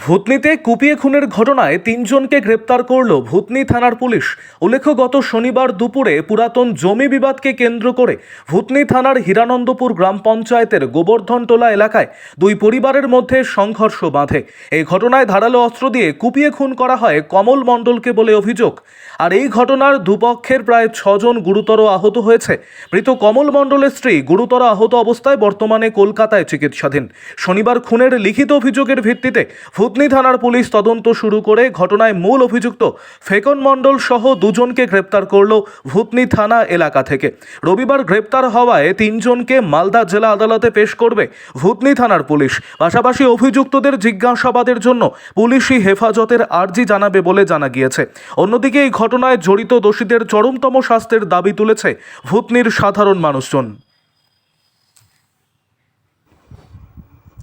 ভূতনিতে কুপিয়ে খুনের ঘটনায় তিনজনকে গ্রেপ্তার করল ভূতনি থানার পুলিশ। উল্লেখ্য, গত শনিবার দুপুরে পুরাতন জমি বিবাদকে কেন্দ্র করে ভূতনি থানার হিরানন্দপুর গ্রাম পঞ্চায়েতের গোবর্ধনটোলা এলাকায় দুই পরিবারের মধ্যে সংঘর্ষ বাঁধে। এই ঘটনায় ধারালো অস্ত্র দিয়ে কুপিয়ে খুন করা হয় কমল মণ্ডলকে বলে অভিযোগ। আর এই ঘটনার দুপক্ষের প্রায় ছজন গুরুতর আহত হয়েছে। মৃত কমল মণ্ডলের স্ত্রী গুরুতর আহত অবস্থায় বর্তমানে কলকাতায় চিকিৎসাধীন। শনিবার খুনের লিখিত অভিযোগের ভিত্তিতে ভূতনি থানার পুলিশ তদন্ত শুরু করে ঘটনায় মূল অভিযুক্ত ফেকন মণ্ডল সহ দুজনকে গ্রেপ্তার করল ভূতনি থানা এলাকা থেকে। রবিবার গ্রেপ্তার হওয়ায় তিনজনকে মালদা জেলা আদালতে পেশ করবে ভূতনি থানার পুলিশ। পাশাপাশি অভিযুক্তদের জিজ্ঞাসাবাদের জন্য পুলিশি হেফাজতের আর্জি জানাবে বলে জানা গিয়েছে। অন্যদিকে এই ঘটনায় জড়িত দোষীদের চরমতম শাস্তির দাবি তুলেছে ভূতনির সাধারণ মানুষজন।